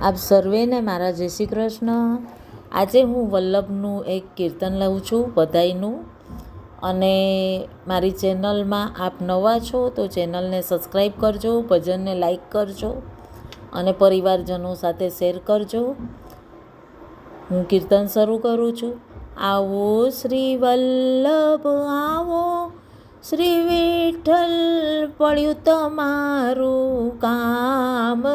આપ સર્વેને મારા જય શ્રી કૃષ્ણ. આજે હું વલ્લભનું એક કીર્તન લઉં છું બધાયનું. અને મારી ચેનલમાં આપ નવા છો તો ચેનલને સબસ્ક્રાઈબ કરજો, ભજનને લાઈક કરજો અને પરિવારજનો સાથે શેર કરજો. હું કીર્તન શરૂ કરું છું. આવો શ્રી વલ્લભ, આવો શ્રી વિઠ્ઠલ, પડ્યું તમારું કામ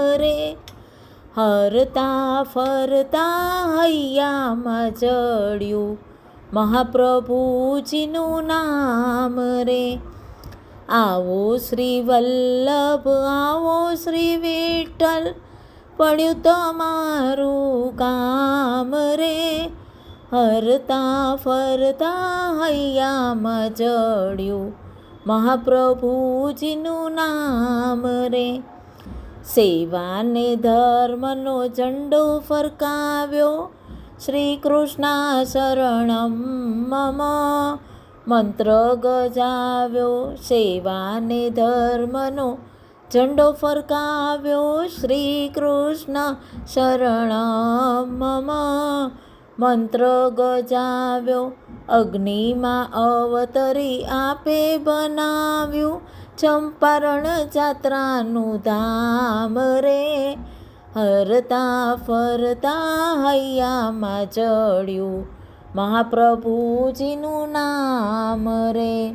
હરતા ફરતા હૈયામાં ચડ્યું. મહાપ્રભુજીનું નામ રે. આવો શ્રી વલ્લભ આવો શ્રી વિઠ્ઠલ પડ્યું તમારું કામ રે. હરતા ફરતા હૈયામાં ચડ્યું. મહાપ્રભુજીનું નામ રે. સેવાને ધર્મનો ઝંડો ફરકાવ્યો. શ્રી કૃષ્ણ શરણમ મમ મંત્ર ગજાવ્યો. સેવાને ધર્મનો ઝંડો ફરકાવ્યો. શ્રી કૃષ્ણ શરણમ મમ મંત્ર ગજાવ્યો. અગ્નિમાં અવતરી આપે બનાવ્યું. ચંપારણ જાત્રાનું ધામ રે. હરતા ફરતા હૈયામાં ચડ્યું મહાપ્રભુજીનું નામ રે.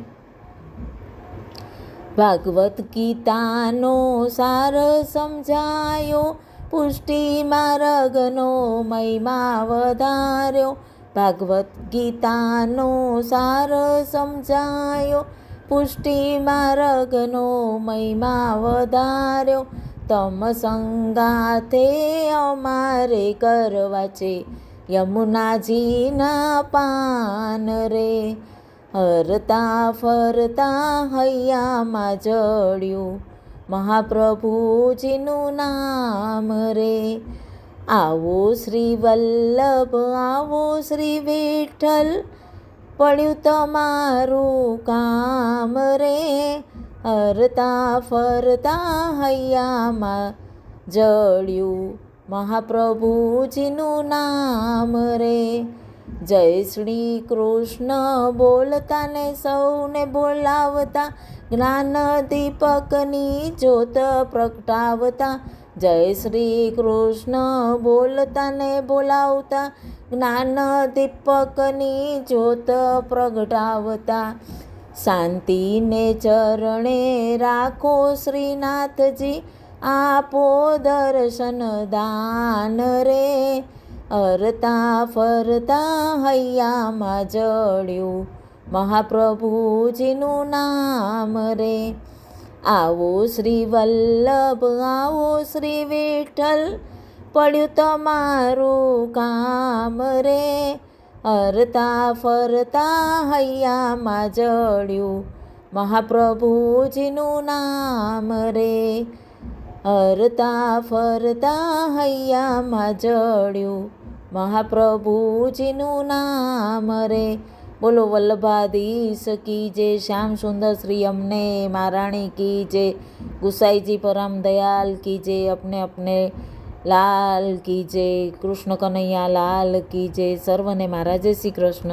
ભાગવત ગીતાનો સાર સમજાયો, પુષ્ટિ માર્ગનો મહિમા વધાર્યો. ભાગવત ગીતાનો સાર સમજાયો પુષ્ટિ રગનો મહિમા વધાર્યો. તમ સંગાથે અમારે કરવા છે. યમુનાજીના પાન રે. હરતા ફરતા હૈયામાં જડ્યું. મહાપ્રભુજીનું નામ રે. આવો શ્રી વલ્લભ, આવો શ્રી વિઠ્ઠલ. પડ્યું તમારું કામ રે. હરતા ફરતા હૈયામાં જડ્યું મહાપ્રભુજીનું નામ રે. જય શ્રી કૃષ્ણ બોલતા ને સૌને બોલાવતા જ્ઞાન દીપકની જ્યોત પ્રગટાવતા જય શ્રી કૃષ્ણ બોલતા ને બોલાવતા. જ્ઞાન દીપકની જ્યોત પ્રગટાવતા. શાંતિને ચરણે રાખો શ્રીનાથજી, આપો દર્શન દાન રે. અરતા ફરતા હૈયામાં જડ્યું મહાપ્રભુજીનું નામ રે. આવો શ્રી વલ્લભ આવો શ્રી વિઠ્ઠલ પડ્યું તમારું કામ રે. હરતા ફરતા હૈયામાં જડ્યું મહાપ્રભુજીનું નામ રે. હરતા ફરતા હૈયામાં જડ્યું મહાપ્રભુજીનું નામ રે. બોલો વલ્લભાધીશ કી જે શ્યામ સુંદર શ્રી, અમને મહારાણી કી જે ગુસાઈજી પરમ દયાલ કી જે અપને અપને લાલ કી જે કૃષ્ણ કનૈયા લાલ કી જે સર્વને મહારાજે શ્રી કૃષ્ણ.